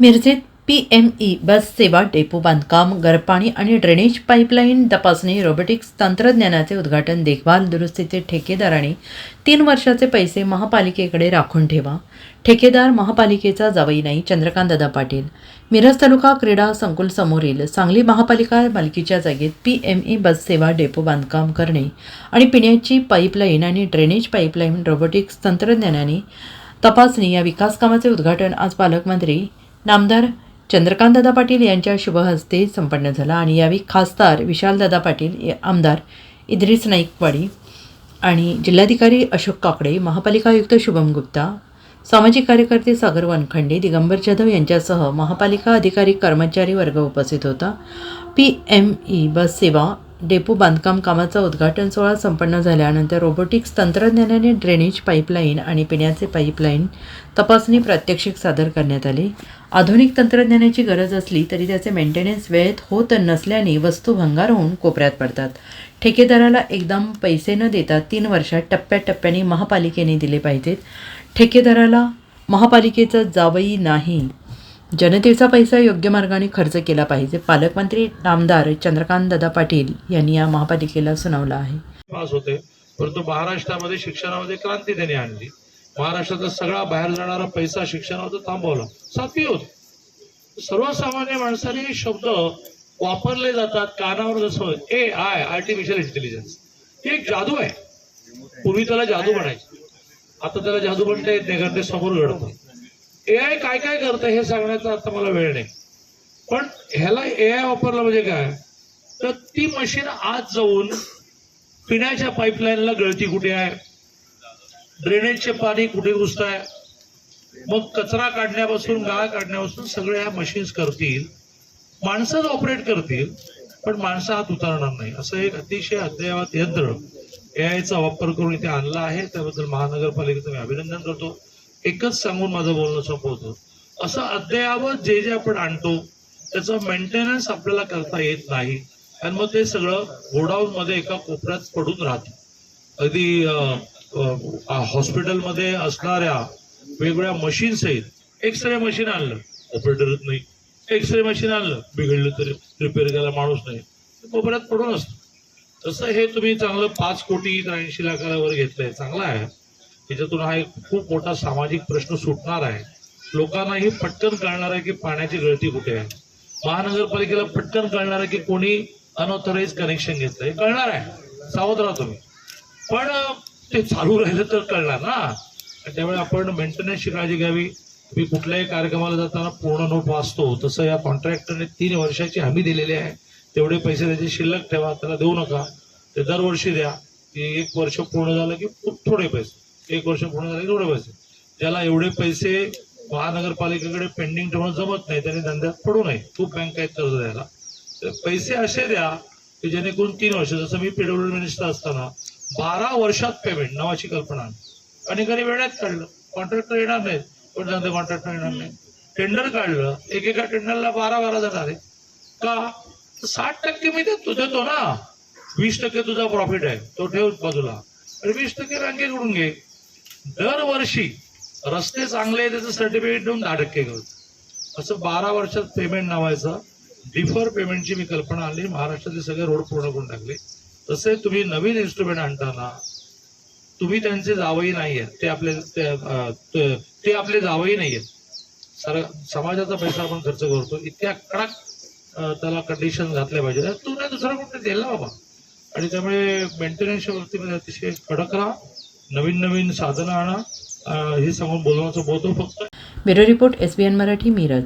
मिरजेत P M E bus सेवा depot बांधकाम गरपाणी आणि ड्रेनेज पाईपलाईन तपासणी रोबोटिक्स तंत्रज्ञानाचे उद्घाटन देखभाल दुरुस्तीचे ठेकेदाराने तीन वर्षाचे पैसे महापालिकेकडे राखून ठेवा. ठेकेदार महापालिकेचा जावई नाही चंद्रकांतदादा पाटील. मिरज तालुका क्रीडा संकुल समोरील सांगली महापालिका मालकीच्या जागेत पी एम ई बस सेवा डेपो बांधकाम करणे आणि पिण्याची पाईपलाईन आणि ड्रेनेज पाईपलाईन रोबोटिक्स तंत्रज्ञानाने तपासणी या विकास कामाचे उद्घाटन आज पालकमंत्री नामदार चंद्रकांतदादा पाटील यांच्या शुभहस्ते संपन्न झाला आणि यावेळी खासदार विशालदादा पाटील आमदार इद्रिस नाईकवाडी आणि जिल्हाधिकारी अशोक काकडे महापालिका आयुक्त शुभम गुप्ता सामाजिक कार्यकर्ते सागर वानखंडे दिगंबर जाधव यांच्यासह महापालिका अधिकारी कर्मचारी वर्ग उपस्थित होता. पी एम ई बस सेवा डेपो बांधकाम कामाचा उद्घाटन सोहळा संपन्न झाल्यानंतर रोबोटिक्स तंत्रज्ञानाने ड्रेनेज पाईपलाईन आणि पिण्याचे पाईपलाईन तपासणी प्रात्यक्षिक सादर करण्यात आले. आधुनिक तंत्रज्ञानाची गरज असली तरी त्याचे मेंटेनन्स वेळेत होत नसल्याने वस्तू भंगार होऊन कोपऱ्यात पडतात. ठेकेदाराला एकदम पैसे न देता तीन वर्षात टप्प्याटप्प्याने महापालिकेने दिले पाहिजेत. ठेकेदाराला महापालिकेचा जावई नाही. जनतेचा पैसा योग्य मार्गाने खर्च केला पाहिजे पालकमंत्री नामदार चंद्रकांत दादा पाटील यांनी या महापालिकेला सुनावलं आहे. पास होते परंतु महाराष्ट्रामध्ये शिक्षणामध्ये क्रांती त्यांनी आणली. महाराष्ट्राचा सगळा बाहेर जाणारा पैसा शिक्षणावर थांबवला. सातवी होत. सर्वसामान्य माणसाने शब्द वापरले जातात कानावर जसं ए आय आर्टिफिशियल इंटेलिजन्स ही एक जादू आहे. पूर्वी त्याला जादू म्हणायचे. आता त्याला जादू म्हणता येत नाही कारण ते समोर घडतं ए आय काय काय करतं हे सांगण्याचा आता मला वेळ नाही. पण ह्याला ए आय वापरलं म्हणजे काय? तर ती मशीन आज जाऊन पिण्याच्या पाईपलाईनला गळती कुठे आहे? ड्रेनेजचे पाणी कुठे घुसत आहे मग कचरा काढण्यापासून गाळ काढण्यापासून सगळ्या ह्या मशीन्स करतील. माणसंच ऑपरेट करतील पण माणसं हात उतारणार नाही. असं एक अतिशय अद्ययावत यंत्र AI चा वापर करून इथे आणला आहे. त्याबद्दल महानगरपालिकेचं मी अभिनंदन करतो. एकच सांगून माझं बोलणं संपवतो असं अद्ययावत जे जे आपण आणतो त्याचं मेंटेनन्स आपल्याला करता येत नाही. आणि मग ते सगळं गोडाऊन मध्ये एका कोपऱ्यात पडून राहतं. अगदी हॉस्पिटलमध्ये असणाऱ्या वेगवेगळ्या मशीन्स आहेत. एक्सरे मशीन आणलं ऑपरेटरच नाही. एक्सरे मशीन आणलं बिघडलं तरी रिपेअर करायला माणूस नाही. कोपऱ्यात पडून असतं. तसं हे तुम्ही चांगलं पाच कोटी त्र्याऐंशी लाखावर घेतलंय चांगलं आहे. त्याच्यातून हा एक खूप मोठा सामाजिक प्रश्न सुटणार आहे. लोकांनाही पटकन कळणार आहे की पाण्याची गळती कुठे आहे. महानगरपालिकेला पटकन कळणार आहे की कोणी अनऑथराईज कनेक्शन घेतलंय. हे कळणार आहे. सावध राहा तुम्ही. पण ते चालू राहिलं तर कळणार ना. आणि त्यामुळे आपण मेंटेनन्सची काळजी घ्यावी. मी कुठल्याही कार्यक्रमाला जाताना पूर्ण नोट वाचतो. तसं या कॉन्ट्रॅक्टरने तीन वर्षाची हमी दिलेली आहे. तेवढे पैसे त्याचे शिल्लक ठेवा त्याला देऊ नका. ते दरवर्षी द्या. की एक वर्ष पूर्ण झालं की खूप थोडे पैसे. एक वर्ष पूर्ण झाले एवढे पैसे ज्याला एवढे पैसे महानगरपालिकेकडे पेंडिंग ठेवणं जमत नाही त्याने धंद्यात पडू नये. खूप बँक आहेत कर्ज द्यायला. तर पैसे असे द्या की जेणेकरून तीन वर्ष जसं मी पीडब्ल्यू मिनिस्टर असताना बारा वर्षात पेमेंट नावाची कल्पना आणि अनेकांनी वेळात काढलं. कॉन्ट्रॅक्टर येणार नाहीत पण धंदे कॉन्ट्रॅक्टर येणार नाही टेंडर काढलं. एकेका टेंडरला बारा बारा जाणार आहे का? साठ टक्के मी देतो देतो ना. वीस टक्के तुझा प्रॉफिट आहे. तो ठेव बाजूला. आणि वीस टक्के बँकेकडून घे. दरवर्षी रस्ते चांगले त्याचं सर्टिफिकेट देऊन दहा टक्के करतो असं बारा वर्षात पेमेंट नावायचं डिफर पेमेंटची मी कल्पना आणली. महाराष्ट्रातले सगळे रोड पूर्ण करून टाकले. तसे तुम्ही नवीन इन्स्ट्रुमेंट आणताना तुम्ही त्यांचे जावही नाही आहेत. ते आपले ते आपले जावही नाही आहेत. सर समाजाचा पैसा आपण खर्च करतो. इतक्या कडक त्याला कंडिशन घातल्या पाहिजे. तू नाही दुसरा कोणतरी दिला बाबा आणि त्यामुळे मेंटेनन्सच्या बाबतीमध्ये म्हणजे अतिशय कडक राहा. नवीन नवीन साधनं आणा. हे सांगून बोलण्याचं बोलतो फक्त. Bureau report S B N Marathi Miraj.